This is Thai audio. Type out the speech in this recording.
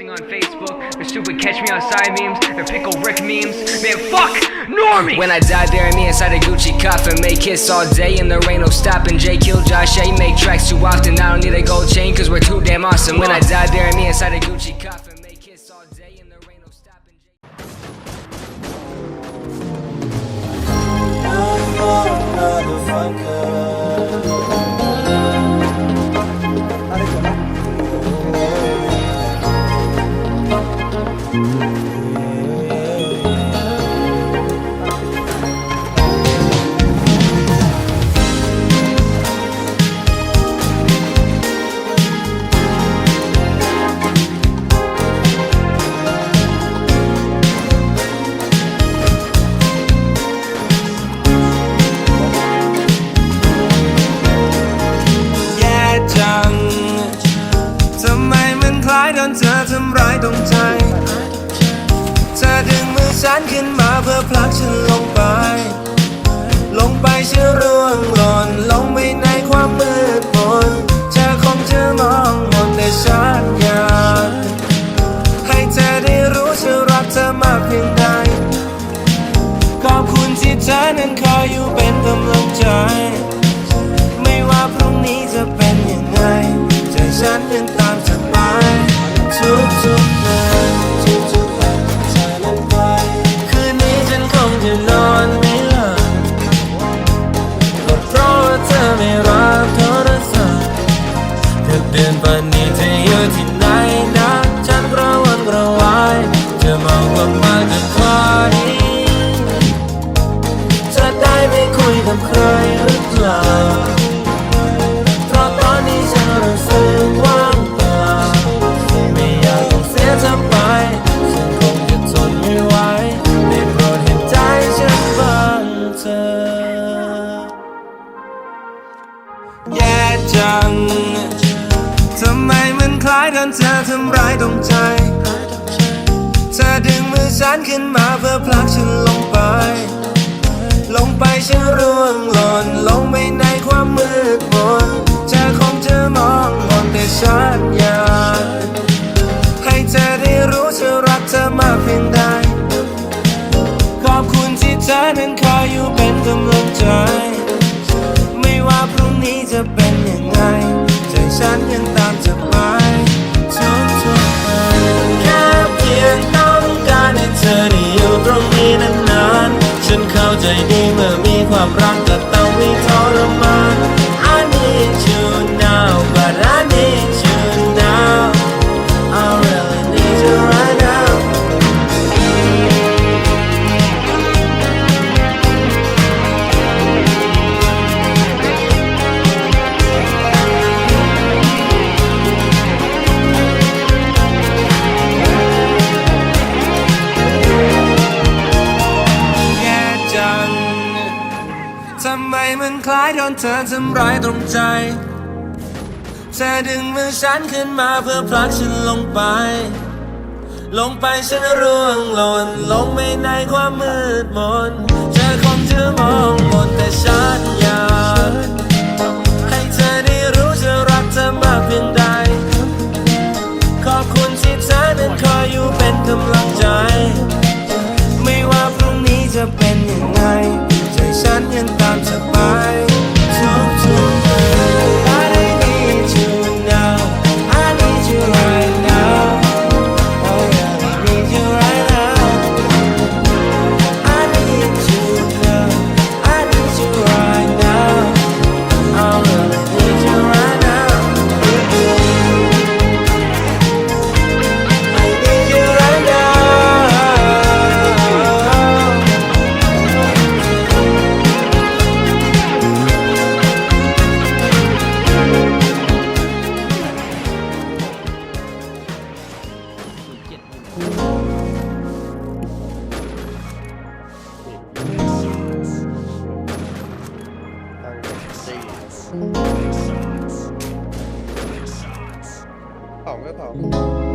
posting on Facebook. They're stupid catch me outside memes. They're pickle Rick memes. Man, fuck Normie! When I die, bury me inside a Gucci coffin. Make hits all day and there ain't no stopping. Jay kill Josh A. Make tracks too often. I don't need a gold chain cause we're too damn awesome. When I die, bury me inside a Gucci โดนเธอทำร้ายตรงใจ เธอดึงมือฉันขึ้นมาเพื่อผลักฉันลงไป ลงไปฉันร่วงหล่นลงไปในความมืดมนเธอคงจะมองมนแต่ฉันอยากให้เธอได้รู้ฉันรักเธอมากเพียงใด ขอบคุณที่เธอนั้นคอยอยู่เป็นกำลังใจ ไม่ว่าพรุ่งนี้จะเป็นยังไงใจฉันยัง จัง ทำไมมันคล้ายโดนเธอทำร้ายตรงใจ เธอดึงมือฉันขึ้นมาเพื่อผลักฉันลงไป ลงไปฉันร่วงหล่นลงไปในความมืดมนเธอคงจะมองมนแต่ฉันอยากให้เธอได้รู้ฉันรักเธอมากเพียงใดขอบคุณที่เธอนั้นคอยอยู่เป็นกำลังใจ พรุ่งนี้จะเป็นยังไง ใจฉันยังตามจะไปทุกทุกๆวันแค่เพียงต้องการให้เธอได้อยู่ตรงนี้นานๆ ฉันเข้าใจดีเมื่อมีความรักก็ต้ โดนเธอทำร้ายตรงใจ เธอดึงมือฉันขึ้นมาเพื่อผลักฉันลงไป ลงไปฉันร่วงหล่นลงไปในความมืดมน เธอคงจะมองมนแต่ฉันอยาก สองก็สอง